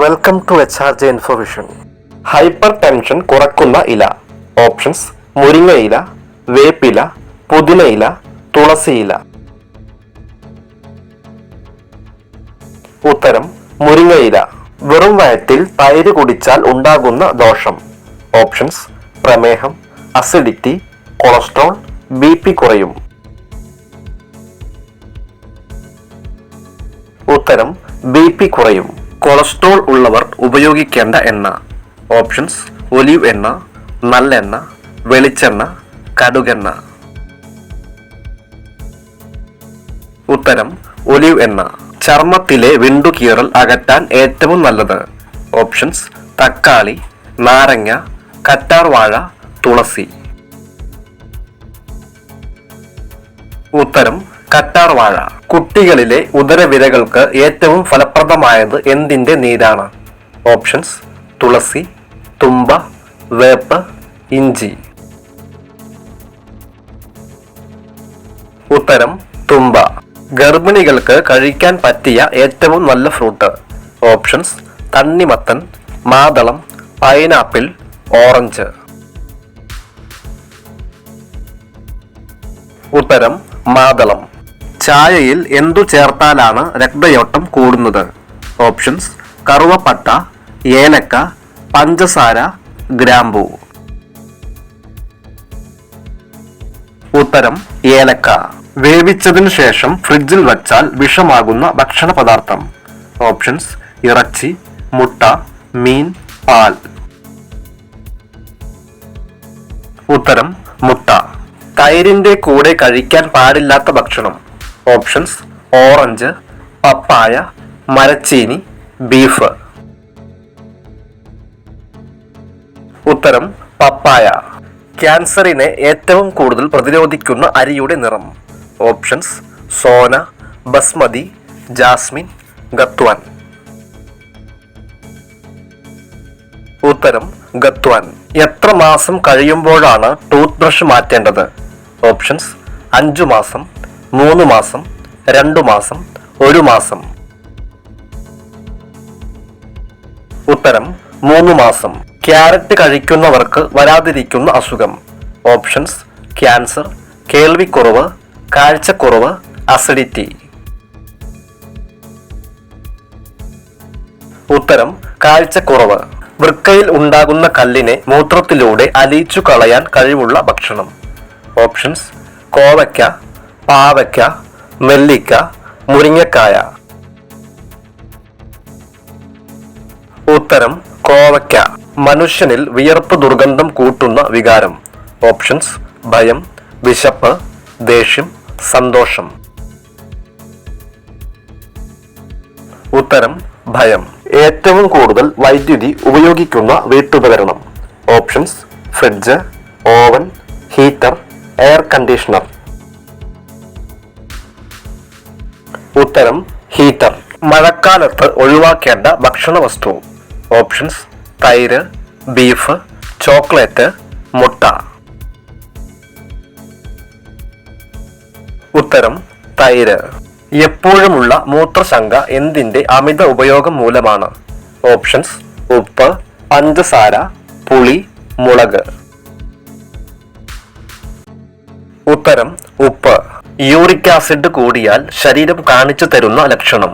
Welcome to H R J information hypertension കുറക്കുന്ന ഇല. Options മുരിങ്ങയില വേപ്പില പുതിനയില തുളസിയില ഉത്തരം മുരിങ്ങയില വെറും വയറ്റിൽ തൈര് കുടിച്ചാൽ ഉണ്ടാകുന്ന ദോഷം. ഓപ്ഷൻസ് പ്രമേഹം അസിഡിറ്റി കൊളസ്ട്രോൾ ബി പി കുറയും. ഉത്തരം ബി പി കുറയും. കൊളസ്ട്രോൾ ഉള്ളവർ ഉപയോഗിക്കേണ്ട എണ്ണ. ഓപ്ഷൻസ് ഒലിവ് എണ്ണ നല്ലെണ്ണ വെളിച്ചെണ്ണ കടുകെണ്ണ. ഉത്തരം ഒലിവ് എണ്ണ. ചർമ്മത്തിലെ വിണ്ടുകീറൽ അകറ്റാൻ ഏറ്റവും നല്ലത്. ഓപ്ഷൻസ് തക്കാളി നാരങ്ങ കറ്റാർവാഴ തുളസി. ഉത്തരം കറ്റാർവാഴ കുട്ടികളിലെ ഉദരവിരകൾക്ക് ഏറ്റവും ഫലപ്രദമായത് എന്തിന്റെ നീരാണ്? ഓപ്ഷൻസ് തുളസി തുമ്പ വേപ്പ് ഇഞ്ചി. ഉത്തരം തുമ്പ. ഗർഭിണികൾക്ക് കഴിക്കാൻ പറ്റിയ ഏറ്റവും നല്ല ഫ്രൂട്ട്. ഓപ്ഷൻസ് തണ്ണിമത്തൻ മാതളം പൈനാപ്പിൾ ഓറഞ്ച്. ഉത്തരം മാതളം. ചായയിൽ എന്തു ചേർത്താലാണ് രക്തയോട്ടം കൂടുന്നത്? ഓപ്ഷൻസ് കറുവപ്പട്ട ഏലക്ക പഞ്ചസാര ഗ്രാമ്പൂ. ഉത്തരം ഏലക്ക. വേവിച്ചതിനു ശേഷം ഫ്രിഡ്ജിൽ വച്ചാൽ വിഷമാകുന്ന ഭക്ഷണ പദാർത്ഥം ഓപ്ഷൻസ് ഇറച്ചി മുട്ട മീൻ പാൽ. ഉത്തരം മുട്ട. തൈരിന്റെ കൂടെ കഴിക്കാൻ പാടില്ലാത്ത ഭക്ഷണം. ഓപ്ഷൻസ് ഓറഞ്ച് പപ്പായ മരച്ചീനി ബീഫ്. ഉത്തരം പപ്പായ. ക്യാൻസറിനെ ഏറ്റവും കൂടുതൽ പ്രതിരോധിക്കുന്ന അരിയുടെ നിറം. Options Sona Basmati jasmine Gatwan. ഉത്തരം ഗത്വാൻ. എത്ര മാസം കഴിയുമ്പോഴാണ് ടൂത്ത് ബ്രഷ് മാറ്റേണ്ടത്? ഓപ്ഷൻസ് അഞ്ചു മാസം മൂന്ന് മാസം രണ്ടു മാസം ഒരു മാസം. ഉത്തരം മൂന്ന് മാസം. ക്യാരറ്റ് കഴിക്കുന്നവർക്ക് വരാതിരിക്കുന്ന അസുഖം. ഓപ്ഷൻസ് ക്യാൻസർ കേൾവിക്കുറവ് കാഴ്ചക്കുറവ് അസിഡിറ്റി. ഉത്തരം കാഴ്ചക്കുറവ്. വൃക്കയിൽ ഉണ്ടാകുന്ന കല്ലിനെ മൂത്രത്തിലൂടെ അലിയിച്ചു കളയാൻ കഴിവുള്ള ഭക്ഷണം. ഓപ്ഷൻസ് കോവയ്ക്ക പാവയ്ക്ക നെല്ലിക്ക മുരിങ്ങക്കായ. ഉത്തരം കോവയ്ക്ക. മനുഷ്യനിൽ വിയർപ്പ് ദുർഗന്ധം കൂട്ടുന്ന വികാരം. ഓപ്ഷൻസ് ഭയം വിശപ്പ് ദേഷ്യം സന്തോഷം. ഉത്തരം ഭയം. ഏറ്റവും കൂടുതൽ വൈദ്യുതി ഉപയോഗിക്കുന്ന വീട്ടുപകരണം. Options fridge oven heater air conditioner. ഉത്തരം ഹീറ്റർ. മഴക്കാലത്ത് ഒഴിവാക്കേണ്ട ഭക്ഷണ വസ്തു ഓപ്ഷൻസ് തൈര് ബീഫ് ചോക്ലേറ്റ് മുട്ട. ഉത്തരം തൈര്. എപ്പോഴുമുള്ള മൂത്രശങ്ക എന്തിന്റെ അമിത ഉപയോഗം മൂലമാണ്? ഓപ്ഷൻസ് ഉപ്പ് പഞ്ചസാര പുളി മുളക്. ഉത്തരം ഉപ്പ്. യൂറിക് ആസിഡ് കൂടിയാൽ ശരീരം കാണിച്ചു തരുന്ന ലക്ഷണം.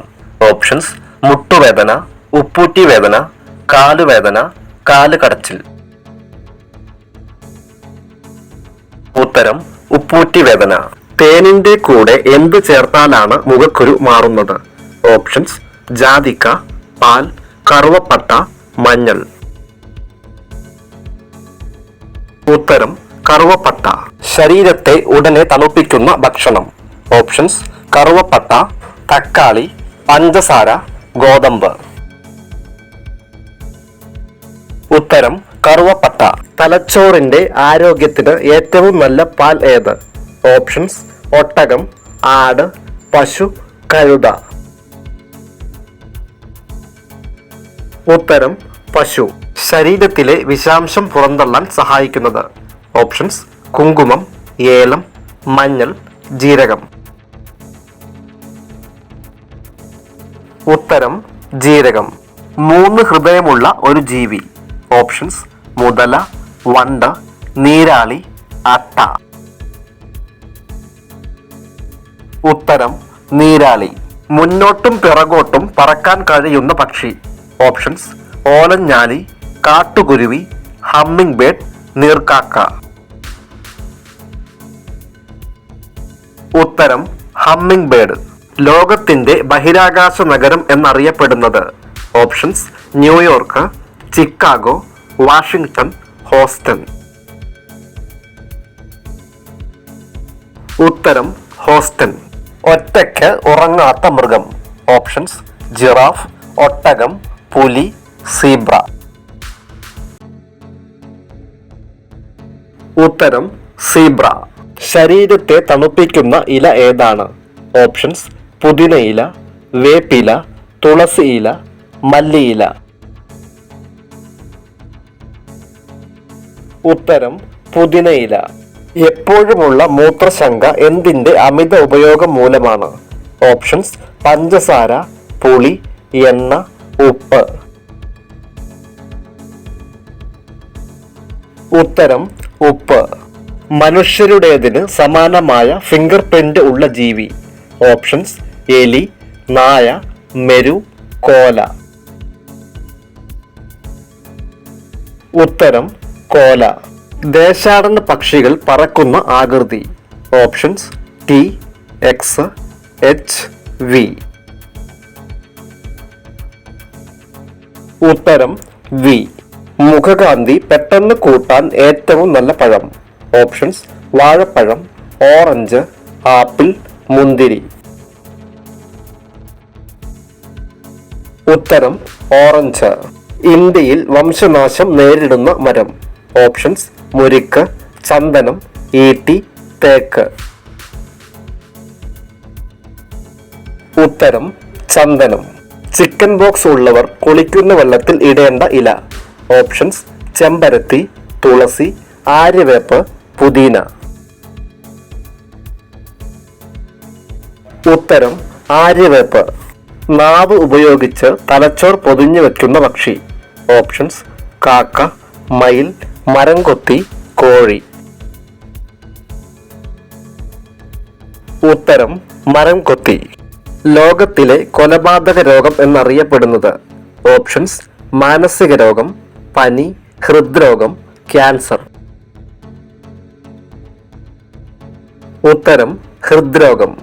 ഓപ്ഷൻസ് മുട്ടുവേദന ഉപ്പൂറ്റി വേദന കാലുവേദന കാൽ കടച്ചിൽ ഉത്തരം ഉപ്പൂറ്റി വേദന. തേനിന്റെ കൂടെ എന്ത് ചേർത്താലാണ് മുഖക്കുരു മാറുന്നത്? ഓപ്ഷൻസ് ജാതിക്ക പാൽ കറുവപ്പട്ട മഞ്ഞൾ. ഉത്തരം കറുവപ്പട്ട. ശരീരത്തെ ഉടനെ തണുപ്പിക്കുന്ന ഭക്ഷണം. ഓപ്ഷൻസ് കറുവപ്പട്ട തക്കാളി പഞ്ചസാര ഗോതമ്പ്. ഉത്തരം കറുവപ്പട്ട. തലച്ചോറിന്റെ ആരോഗ്യത്തിന് ഏറ്റവും നല്ല പാൽ ഏത്? ഓപ്ഷൻസ് ഒട്ടകം ആട് പശു കഴുത. ഉത്തരം പശു. ശരീരത്തിലെ വിഷാംശം പുറന്തള്ളാൻ സഹായിക്കുന്നത്. ഓപ്ഷൻസ് കുങ്കുമം ഏലം മഞ്ഞൾ ജീരകം. ഉത്തരം ജീരകം. മൂന്ന് ഹൃദയമുള്ള ഒരു ജീവി. ഓപ്ഷൻസ് മുതല വണ്ട് നീരാളി അട്ട. ഉത്തരം നീരാളി. മുന്നോട്ടും പിറകോട്ടും പറക്കാൻ കഴിയുന്ന പക്ഷി. ഓപ്ഷൻസ് ഓലഞ്ഞാലി കാട്ടുകുരുവി ഹമ്മിങ് ബേഡ് നീർക്കാക്ക. ഉത്തരം ഹമ്മിങ് ബേഡ് ലോകത്തിന്റെ ബഹിരാകാശ നഗരം എന്നറിയപ്പെടുന്നത്. Options New York Chicago Washington Houston. ഉത്തരം ഹോസ്റ്റൺ. ഒറ്റയ്ക്ക് ഉറങ്ങാത്ത മൃഗം. ഓപ്ഷൻസ് ജിറാഫ് ഒട്ടകം പുലി സീബ്ര. ഉത്തരം സീബ്ര. ശരീരത്തെ തണുപ്പിക്കുന്ന ഇല ഏതാണ്? ഓപ്ഷൻസ് പുതിനയില വേപ്പില തുളസി ഇല മല്ലിയില ഉത്തരം പുതിനയില എപ്പോഴുമുള്ള മൂത്രശങ്ക എന്തിന്റെ അമിത ഉപയോഗം മൂലമാണ്? ഓപ്ഷൻസ് പഞ്ചസാര പുളി എണ്ണ ഉപ്പ്. ഉത്തരം ഉപ്പ്. മനുഷ്യരുടേതിന് സമാനമായ ഫിംഗർ പ്രിന്റ് ഉള്ള ജീവി. ഓപ്ഷൻസ് എലി നായ മെരു കോല. ഉത്തരം കോല. ദേശാടന പക്ഷികൾ പറക്കുന്ന ആകൃതി. Options T X H V ഉത്തരം വി മുഖകാന്തി പെട്ടെന്ന് കൂട്ടാൻ ഏറ്റവും നല്ല പഴം. ഓപ്ഷൻസ് വാഴപ്പഴം ഓറഞ്ച് ആപ്പിൾ മുന്തിരി. ഉത്തരം ഓറഞ്ച്. ഇന്ത്യയിൽ വംശനാശം നേരിടുന്ന മരം. ഓപ്ഷൻസ് മുരിക്ക് ചന്ദനം ഈട്ടി തേക്ക്. ഉത്തരം ചന്ദനം. ചിക്കൻ ബോക്സ് ഉള്ളവർ കുളിക്കുന്ന വെള്ളത്തിൽ ഇടേണ്ട ഇല. ഓപ്ഷൻസ് ചെമ്പരത്തി തുളസി ആര്യവേപ്പ് പുതിന. ഉത്തരം ആര്യവേപ്പ്. നാവ് ഉപയോഗിച്ച് തലച്ചോർ പൊതിഞ്ഞു വെക്കുന്ന പക്ഷി. ഓപ്ഷൻസ് കാക്ക മയിൽ മരം കൊത്തി കോഴി. ഉത്തരം മരം കൊത്തി ലോകത്തിലെ കൊലപാതക രോഗം എന്നറിയപ്പെടുന്നത്. ഓപ്ഷൻസ് മാനസിക രോഗം പനി ഹൃദ്രോഗം ക്യാൻസർ. ഉത്തരം ഹൃദ്രോഗം.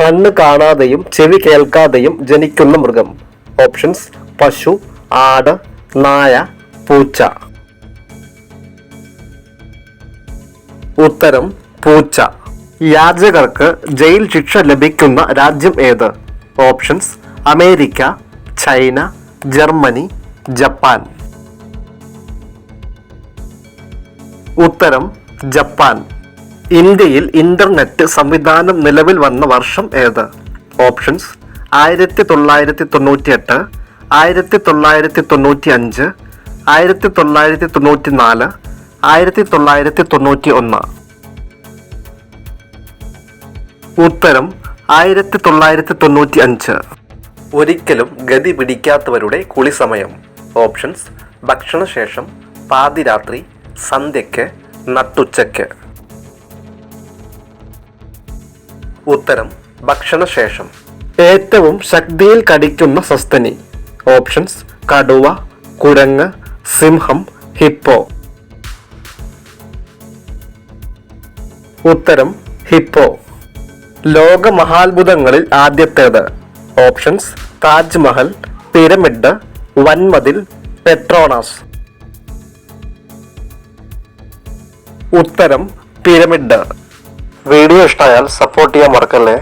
കണ്ണ് കാണാതെയും ചെവി കേൾക്കാതെയും ജനിക്കുന്ന മൃഗം. ഓപ്ഷൻസ് പശു ആട് നായ പൂച്ച. ഉത്തരം പൂച്ച. യാചകർക്ക് ജയിൽ ശിക്ഷ ലഭിക്കുന്ന രാജ്യം ഏത്? Options America China Germany Japan. ഉത്തരം ജപ്പാൻ. ഇന്ത്യയിൽ ഇന്റർനെറ്റ് സംവിധാനം നിലവിൽ വന്ന വർഷം ഏത്? ഓപ്ഷൻസ് ആയിരത്തി തൊള്ളായിരത്തി തൊണ്ണൂറ്റി എട്ട് ആയിരത്തി തൊള്ളായിരത്തി തൊണ്ണൂറ്റി അഞ്ച് ആയിരത്തി തൊള്ളായിരത്തി തൊണ്ണൂറ്റി നാല് ആയിരത്തി തൊള്ളായിരത്തി തൊണ്ണൂറ്റി ഒന്ന് ഉത്തരം ആയിരത്തി തൊള്ളായിരത്തി തൊണ്ണൂറ്റി അഞ്ച് ഒരിക്കലും ഗതി പിടിക്കാത്തവരുടെ കുളി സമയം ഓപ്ഷൻസ് ഭക്ഷണശേഷം പാതിരാത്രി സന്ധ്യയ്ക്ക് നട്ടുച്ചയ്ക്ക്. ഉത്തരം ഭക്ഷണശേഷം. ഏറ്റവും ശക്തിയിൽ കടിക്കുന്ന സസ്തനി. ഓപ്ഷൻസ് കടുവ കുരങ്ങ് സിംഹം ഹിപ്പോ. ഉത്തരം ഹിപ്പോ. ലോക മഹാത്ഭുതങ്ങളിൽ ആദ്യത്തേത്. ഓപ്ഷൻസ് താജ്മഹൽ പിരമിഡ് വൻമതിൽ പെട്രോണാസ്. ഉത്തരം പിരമിഡ്. വീഡിയോ ഇഷ്ടമായാൽ സപ്പോർട്ട് ചെയ്യാൻ മറക്കല്ലേ?